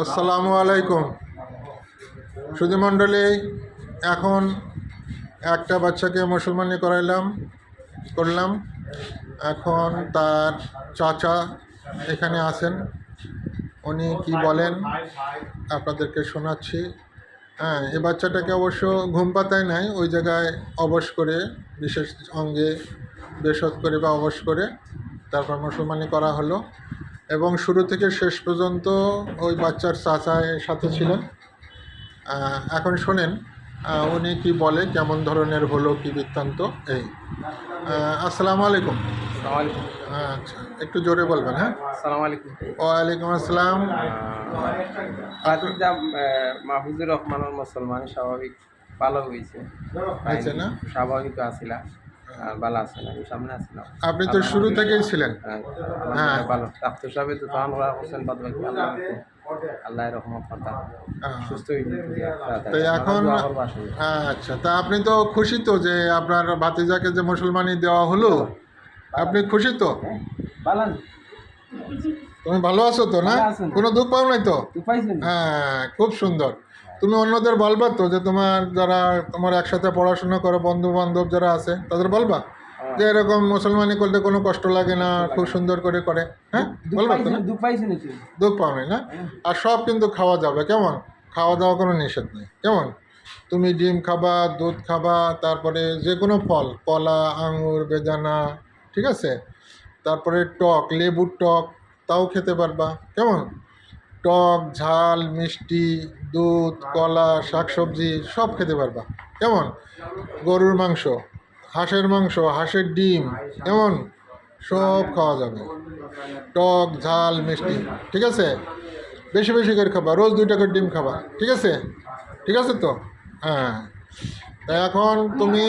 আসসালামু আলাইকুম। সুধীমণ্ডলী, এখন একটা বাচ্চাকে মুসলমানি করাইলাম, করলাম। এখন তার চাচা এখানে আছেন। উনি কি বলেন, আপনাদেরকে শোনাচ্ছি। হ্যাঁ এই বাচ্চাটাকে অবশ্য ঘুম পাতায় নাই, ওই জায়গায় অবশ করে, বিশেষ অঙ্গে বেশত করে বা অবশ করে, তারপর মুসলমানি করা হলো। এবং শুরু থেকে শেষ পর্যন্ত ওই বাচ্চার চাচা এর সাথে ছিলেন। এখন শোনেন উনি কি বলে কেমন ধরনের হলো কি বৃত্তান্ত এই। আসসালামু আলাইকুম। আচ্ছা একটু জোরে বলবেন হ্যাঁ? সালামালাইকুম। ওয়ালাইকুম আসসালাম। মাহফুজুর রহমানের মুসলমান স্বাভাবিক ভালো হয়েছে। হয়েছে না? স্বাভাবিক আসিলা ভালো আছে না সামনে আসছিলাম আপনি তো শুরু থেকেই ছিলেন হ্যাঁ, হ্যাঁ। ভালো ডাক্তার সাহেব তো তখন ওরা হোসেন বাদ বাকি আল্লাহ আল্লাহ রহমত পাতা হ্যাঁ। সুস্থ তো এখন দোয়া করব আসলে। আচ্ছা তা আপনি তো খুশি তো যে আপনার ভাতিজাকে যে মুসলমানি দেওয়া হলো আপনি খুশি তো ভালো তুমি ভালো আছো তো না কোনো দুঃখ পাও নাই তো হ্যাঁ খুব সুন্দর তুমি অন্যদের বলবা তো যে তোমার যারা তোমার একসাথে পড়াশোনা করে বন্ধু বান্ধব যারা আছে তাদের বলবা? যে এরকম মুসলমানি করতে কোনো কষ্ট লাগে না খুব সুন্দর করে করে হ্যাঁ? দুঃখ বলবা তো না? দুঃখ পাও না আর সব কিন্তু খাওয়া যাবে কেমন? খাওয়া দাওয়া কোনো নিষেধ নেই কেমন? তুমি ডিম খাবা দুধ খাবা তারপরে যে কোনো ফল কলা আঙুর বেদানা ঠিক আছে? তারপরে টক লেবুর টক তাও খেতে পারবা কেমন? টক, ঝাল, মিষ্টি, দুধ, কলা, শাকসবজি, সব খেতে পারবা। কেমন? গরুর মাংস, হাঁসের মাংস, হাঁসের ডিম, কেমন? সব খাওয়া যাবে। টক, ঝাল, মিষ্টি, ঠিক আছে? বেশি বেশি করে খাবা, রোজ দুইটা করে ডিম খাবা, ঠিক আছে? ঠিক আছে তো? হ্যাঁ। এখন তুমি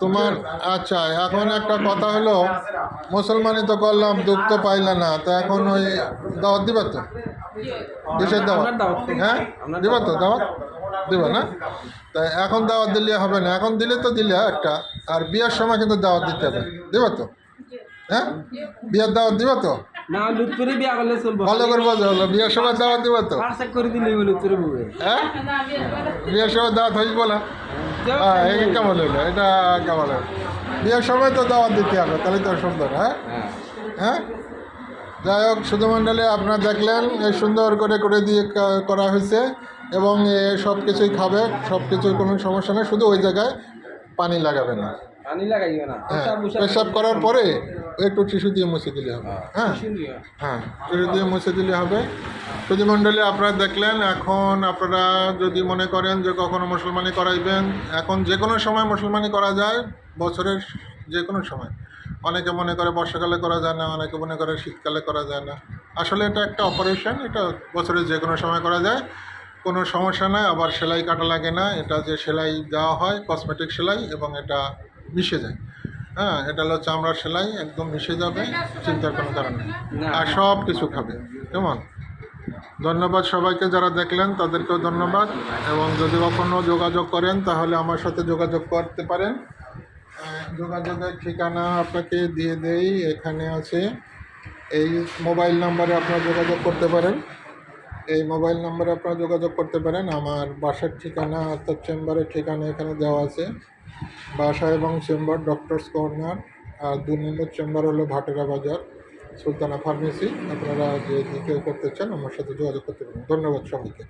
তোমার আচ্ছা এখন একটা কথা হলো মুসলমানি তো করলাম দুঃখ তো পাইলে না তো এখন ওই দাওয়াত দিবা তো? কিসের দাওয়াত। হ্যাঁ? দিবা তো দাওয়াত। দিবা না? তা এখন দাওয়াত দিলে হবে না এখন দিলে তো দিলে একটা আর বিয়ের সময় কিন্তু দাওয়াত দিতে হবে। দিবা তো? হ্যাঁ? বিয়ের দাওয়াত দিবা তো? না লুট বিয়া করলে চলবো। ভালো করে বোঝা হলো বিয়ের সময় দাওয়াত দিবা তো? করে দিলে লুট হ্যাঁ? বিয়ের সময় দাওয়াত হইব না। হ্যাঁ এই কেমন হইল এটা কেমন হইল বিয়ের সময় তো দাওয়াত দিতে হবে তাহলে তো সুন্দর হ্যাঁ? হ্যাঁ। হ্যাঁ? যাই হোক শুধুমণ্ডলে আপনারা দেখলেন এই সুন্দর করে করে দিয়ে করা হয়েছে এবং এ সব কিছুই খাবে সব কিছুই কোনো সমস্যা নেই শুধু ওই জায়গায় পানি লাগাবে না। পানি লাগাইবে না হ্যাঁ পেশাব করার পরে একটু টিস্যু দিয়ে মুছে দিলে হবে। হ্যাঁ। হ্যাঁ। টিস্যু দিয়ে? মুছে দিলে হবে। সুধীমণ্ডলী আপনারা দেখলেন এখন আপনারা যদি মনে করেন যে কখনো মুসলমানি করাইবেন এখন যে কোনো সময় মুসলমানি করা যায় বছরের যে কোনো সময়। অনেকে মনে করে বর্ষাকালে করা যায় না অনেকে মনে করে শীতকালে করা যায় না। আসলে এটা একটা অপারেশন এটা বছরের যে কোনো সময় করা যায়। কোনো সমস্যা নাই আবার সেলাই কাটা লাগে না। এটা যে সেলাই দেওয়া হয় কসমেটিক সেলাই এবং এটা মিশে যায়। হ্যাঁ এটা হলো চামড়া সেলাই একদম মিশে যাবে চিন্তার কোনো কারণ নেই। আর সব কিছু খাবে। কেমন? ধন্যবাদ সবাইকে যারা দেখলেন তাদেরকেও ধন্যবাদ। এবং যদি কখনও যোগাযোগ করেন তাহলে আমার সাথে যোগাযোগ করতে পারেন। যোগাযোগের ঠিকানা আপনাকে দিয়ে দেই। এখানে আছে এই মোবাইল নাম্বারে আপনারা যোগাযোগ করতে পারেন। এই মোবাইল নাম্বারে আপনারা যোগাযোগ করতে পারেন। আমার বাসার ঠিকানা অর্থাৎ চেম্বারের ঠিকানা এখানে দেওয়া আছে। বাসা এবং চেম্বার ডক্টরস কর্নার, আর দু নম্বর চেম্বার হলো ভাটেরা বাজার, সুলতানা ফার্মেসি। আপনারা যে কেউ করতে চান, আমার সাথে যোগাযোগ করতে পারেন। ধন্যবাদ সবাইকে।